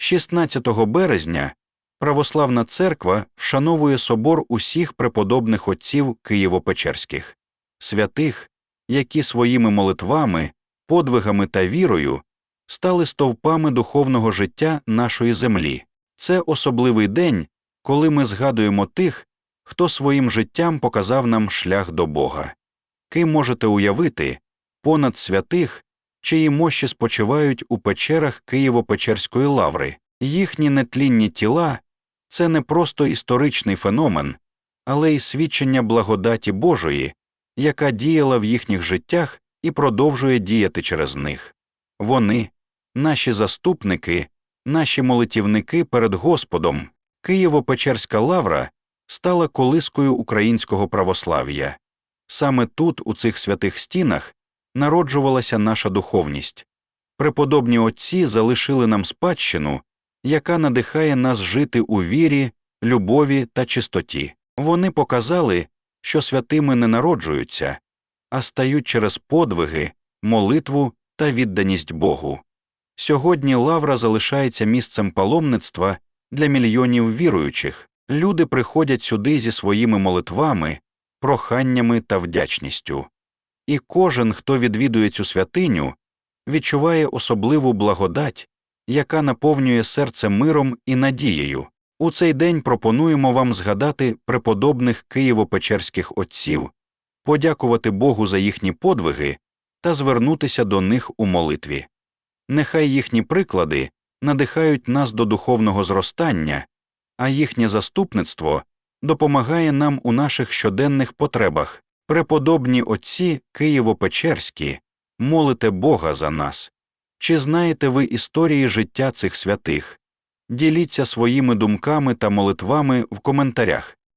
16 березня Православна церква вшановує собор усіх преподобних отців Києво-Печерських, святих, які своїми молитвами, подвигами та вірою стали стовпами духовного життя нашої землі. Це особливий день, коли ми згадуємо тих, хто своїм життям показав нам шлях до Бога. Ким можете уявити понад святих, чиї мощі спочивають у печерах Києво-Печерської лаври, їхні нетлінні тіла це не просто історичний феномен, але й свідчення благодаті Божої, яка діяла в їхніх життях і продовжує діяти через них. Вони, наші заступники, наші молитівники перед Господом, Києво-Печерська лавра стала колискою українського православ'я. Саме тут, у цих святих стінах, народжувалася наша духовність. Преподобні отці залишили нам спадщину, яка надихає нас жити у вірі, любові та чистоті. Вони показали, що святими не народжуються, а стають через подвиги, молитву та відданість Богу. Сьогодні лавра залишається місцем паломництва для мільйонів віруючих. Люди приходять сюди зі своїми молитвами, проханнями та вдячністю. І кожен, хто відвідує цю святиню, відчуває особливу благодать, яка наповнює серце миром і надією. У цей день пропонуємо вам згадати преподобних Києво-Печерських отців, подякувати Богу за їхні подвиги та звернутися до них у молитві. Нехай їхні приклади надихають нас до духовного зростання, а їхнє заступництво допомагає нам у наших щоденних потребах. Преподобні отці Києво-Печерські, молите Бога за нас. Чи знаєте ви історії життя цих святих? Діліться своїми думками та молитвами в коментарях.